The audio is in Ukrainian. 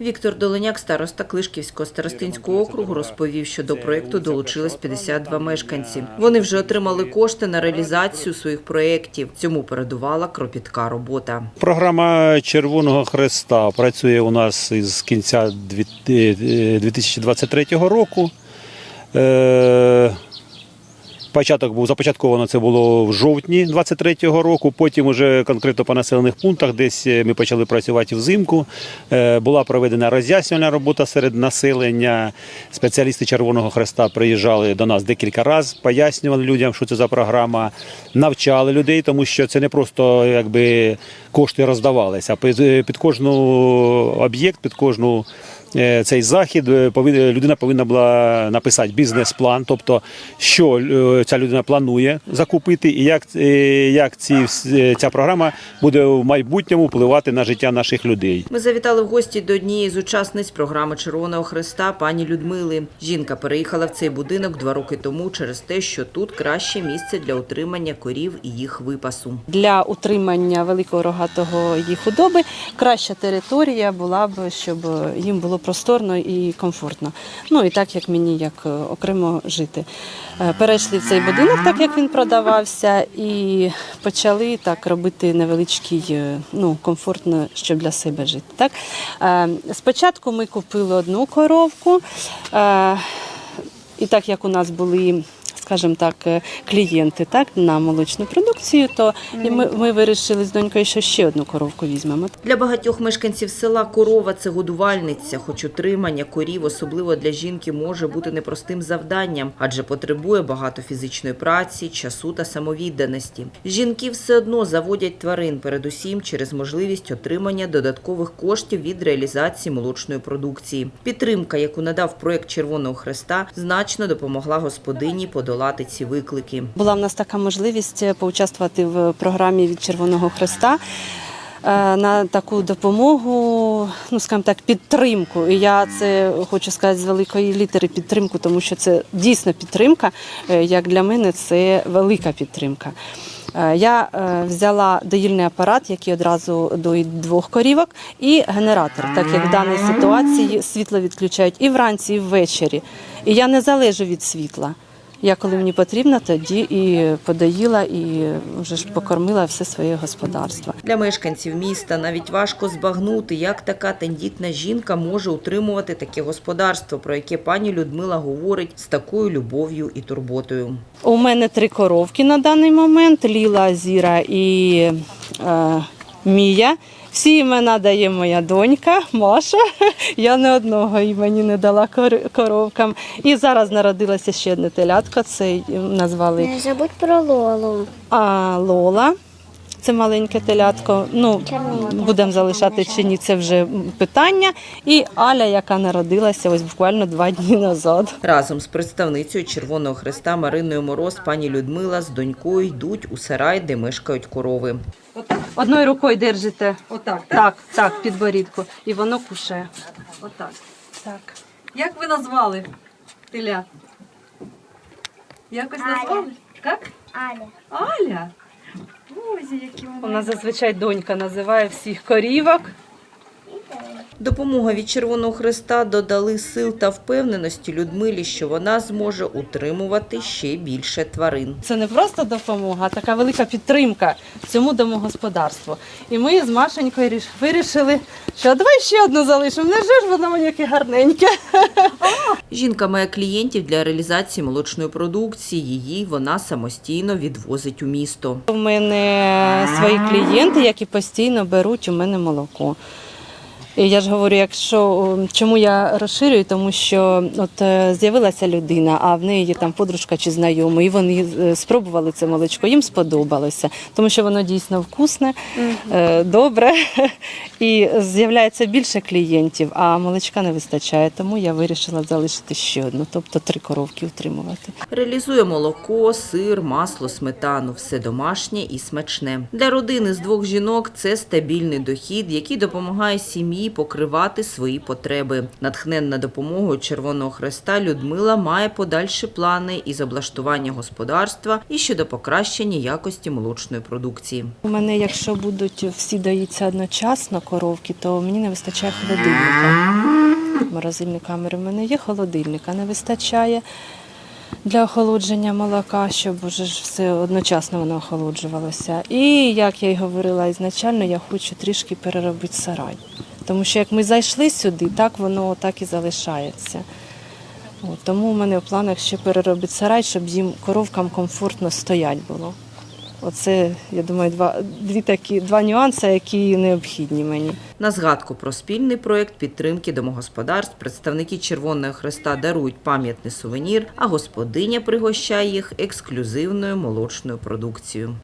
Віктор Доленяк, староста Клишківського старостинського округу, розповів, що до проєкту долучилось 52 мешканці. Вони вже отримали кошти на реалізацію своїх проєктів. Цьому передувала кропітка робота. Програма Червоного Хреста працює у нас із кінця е, 2023 року. Початок був започатковано це було в жовтні 23-го року. Потім уже конкретно по населених пунктах, десь е, ми почали працювати взимку. Е, Була проведена роз'яснювальна робота серед населення. Спеціалісти Червоного Хреста приїжджали до нас декілька разів, пояснювали людям, що це за програма, навчали людей, тому що це не просто якби кошти роздавалися. Під, кожну об'єкт, під кожну е, цей захід людина повинна була написати бізнес-план, тобто що ця людина планує закупити, і як, е, як ці, е, ця програма буде в майбутньому впливати на життя наших людей. Ми завітали в гості до однієї з учасниць програми Червоного Хреста пані Людмили. Жінка переїхала в цей будинок два роки тому через те, що тут краще місце для утримання корів і їх випасу. Для утримання великого рогатого її худоби краща територія була б, щоб їм було просторно і комфортно. Ну і так як мені як е, окремо жити. Перейшли в цей будинок, так як він продавався, і почали так робити невеличкий, е, ну комфортно, щоб для себе жити. Так Е, спочатку ми купили одну коровку. е, І так як у нас були, скажімо так, е, клієнти так, на молочну продукцію, то і ми, ми вирішили з донькою, що ще одну коровку візьмемо. Для багатьох мешканців села корова це годувальниця, хоч утримання корів, особливо для жінки, може бути непростим завданням, адже потребує багато фізичної праці, часу та самовідданості. Жінки все одно заводять тварин, передусім через можливість отримання додаткових коштів від реалізації молочної продукції. Підтримка, яку надав проект Червоного Хреста, значно допомогла господині подолати ці виклики. Була в нас така можливість е, поучаствувати в програмі від Червоного Хреста. е, На таку допомогу, ну скажімо так, підтримку. І я це хочу сказати з великої літери підтримку, тому що це дійсно підтримка. Е, Як для мене, це велика підтримка. Я взяла доїльний апарат, який одразу доїть двох корівок, і генератор, так як в даній ситуації світло відключають і вранці, і ввечері. І я не залежу від світла. Я коли мені потрібно, тоді і подоїла, і вже ж покормила все своє господарство. Для мешканців міста навіть важко збагнути, як така тендітна жінка може утримувати таке господарство, про яке пані Людмила говорить з такою любов'ю і турботою. У мене три коровки на даний момент: Ліла, Зіра і е, Мія. Всі імена дає моя донька Маша. Я не одного імені не дала кор- коровкам. І зараз народилося ще одне телятко. Це назвали Не забудь про Лолу. А Лола, це маленьке телятко. Ну, будемо залишати чи ні, це вже питання. І Аля, яка народилася ось буквально два дні назад. Разом з представницею Червоного Хреста Мариною Мороз пані Людмила з донькою йдуть у сарай, де мешкають корови. Одною рукою держите. Отак, так? Так, так, підборідку. І воно куше. Отак. Так. Як ви назвали теля? Якось Аля. назвали? Як? Аля. Аля. Боже, які вони. Вона зазвичай донька називає всіх корівок. Допомога від Червоного Хреста додали сил та впевненості Людмилі, що вона зможе утримувати ще більше тварин. Це не просто допомога, а така велика підтримка цьому домогосподарству. І ми з Машенькою ріш- вирішили, що давай ще одну залишимо. Не ж воно воно яке гарненьке. Жінка має клієнтів для реалізації молочної продукції. Її вона самостійно відвозить у місто. У мене свої клієнти, які постійно беруть у мене молоко. І я ж говорю, якщо чому я розширюю, тому що от е, з'явилася людина, а в неї є там подружка чи знайомий, і вони е, спробували це молочко, їм сподобалося, тому що воно дійсно вкусне, е, добре, і з'являється більше клієнтів, а молочка не вистачає. Тому я вирішила залишити ще одну, тобто три коровки утримувати. Реалізує молоко, сир, масло, сметану. Все домашнє і смачне. Для родини з двох жінок це стабільний дохід, який допомагає сім'ї і покривати свої потреби. Натхненна допомогою Червоного Хреста Людмила має подальші плани із облаштування господарства і щодо покращення якості молочної продукції. У мене, якщо будуть всі доїться одночасно коровки, то мені не вистачає холодильника. Морозильні камери в мене є, холодильника не вистачає для охолодження молока, щоб уже ж все одночасно воно охолоджувалося. І як я й говорила ізначально, я хочу трішки переробити сарай. Тому що як ми зайшли сюди, так воно так і залишається. От, тому у мене в планах ще переробити сарай, щоб їм коровкам комфортно стоять було. Оце, я думаю, два, дві такі, два нюанси, які необхідні мені. На згадку про спільний проєкт підтримки домогосподарств представники Червоного Хреста дарують пам'ятний сувенір, а господиня пригощає їх ексклюзивною молочною продукцією.